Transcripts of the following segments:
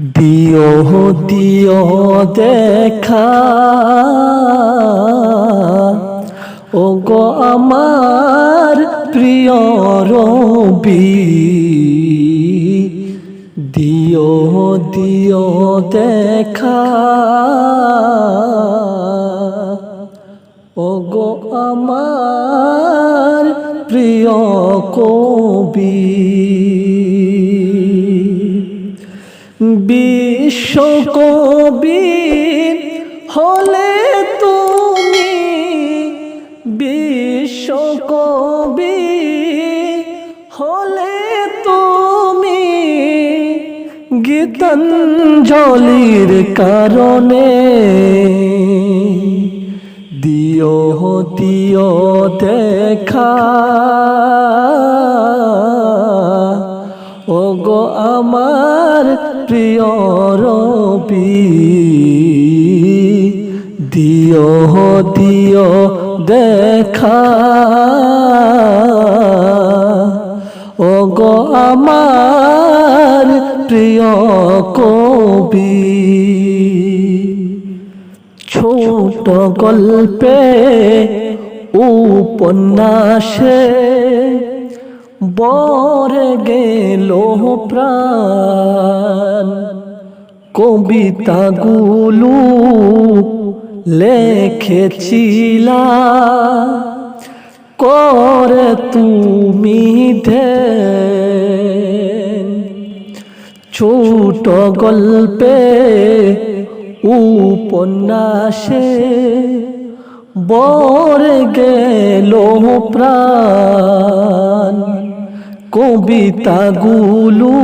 দিও দিও দেখা। ও গো আমার প্রিয় রবি, দিও দিও দেখা। ও গো আমার প্রিয় কবি বিশ্বকবি হলে তুমি বিশ্বকবি হলে তুমি গীতাঞ্জলির কারণে দিও দিও দেখা। ও গো আমার প্রিয় রবি দিও দিও দেখা। ও গো আমার প্রিয় কবি ছোট গল্পে উপন্যাসে বরে গেল প্রাণ। কবিতাগুলো লেখেছিলা। করে তুমি ধ্যান। ছোট গল্পে উপন্যাসে বর গেল প্রাণ। কবিতাগুলো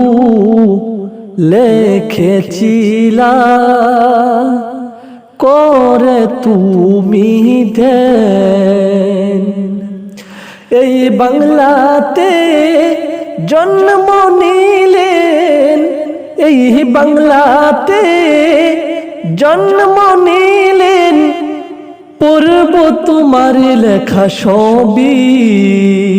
লেখেছিলা। করে তুমি দেন। এই বাংলাতে জন্ম নিলেন। এই বাংলাতে জন্ম নিলেন। পূর্ব তোমার লেখা সবই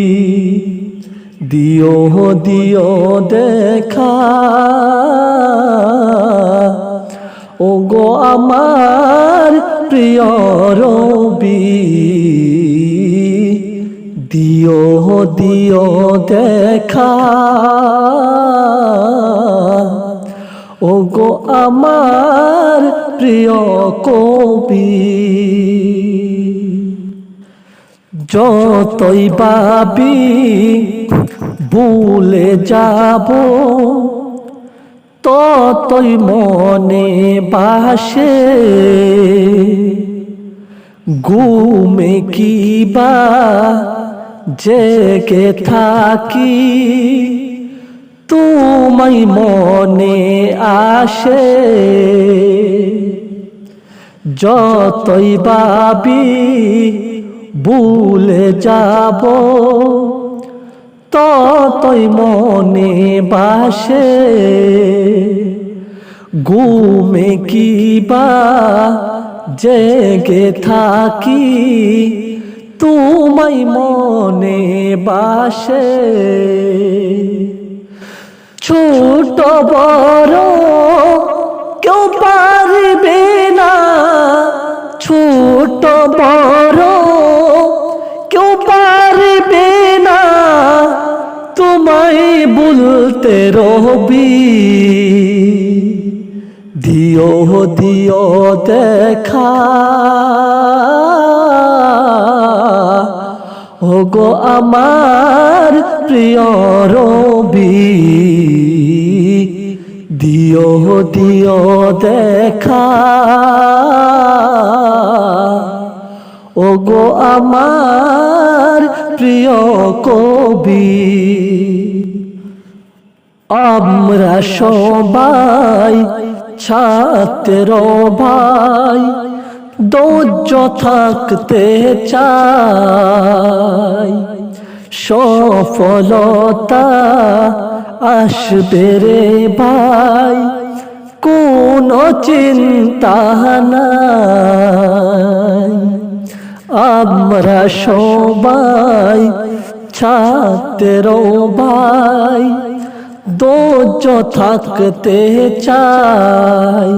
দিও দিও, দেখা। ও গো আমার প্রিয় রবি, দিও দিও, দেখা। ও গো আমার প্রিয় কবি, যতই বাবি ভুলে যাব। ততই মনে বাসে। ঘুমে কিবা জেগে থাকি? তোমায় মনে আসে। যতই বাবি ভুলে যাব। ততই মনে বাসে। ঘুমে কিবা জেগে থাকি, তোমায় মনে বাসে। ছোট বড় কেউ পারবে না, ছোট বড় তোমায় বলতে রবি। দিও দিও, দেখা। ও গো আমার প্রিয় রবি, দিও দিও, দেখা। ও গো আমার প্রিয় কবি, আমরা সবাই ছাত্র ভাই দৌর্য থাকতে চাই, সফলতা আসবে রে ভাই, কোন চিন্তা নাই। আমরা সবাই ছাত্র ভাই দোজ থাকতে চাই,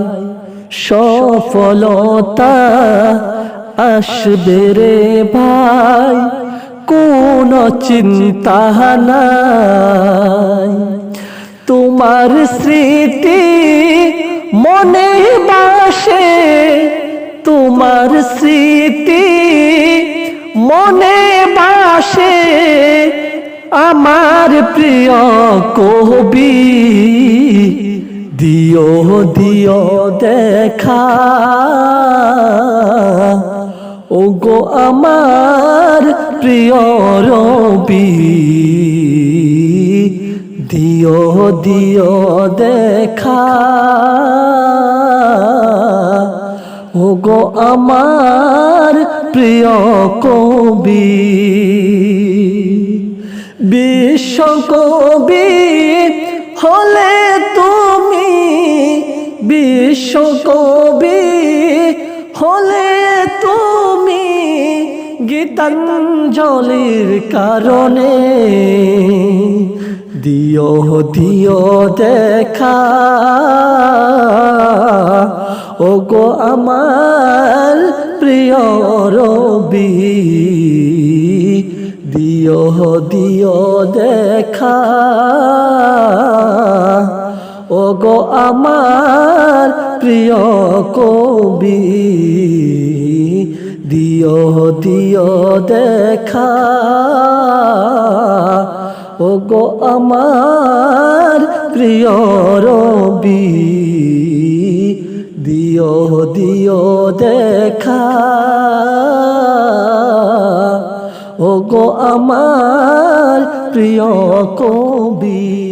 সফলতা আসবে রে ভাই, কোন চিন্তা নাই। তোমার স্মৃতি মনে বাসে, তোমার স্মৃতি মনে বাসে আমার প্রিয় কবি। দিও দিও দেখা। ও গো আমার প্রিয় রবি। দিও দিও দেখা। ও গো আমার প্রিয় কবি বিশ্বকবি হলে তুমি বিশ্বকবি হলে তুমি গীতাঞ্জলির কারণে দিও দিও দেখা। ও গো আমার প্রিয় রবি, দিও দিও দেখা। ও গো আমার প্রিয় কবি, দিও দিও দেখা। গো আমার প্রিয় রবি দিও দিও দেখা। ও গো আমার প্রিয় কবি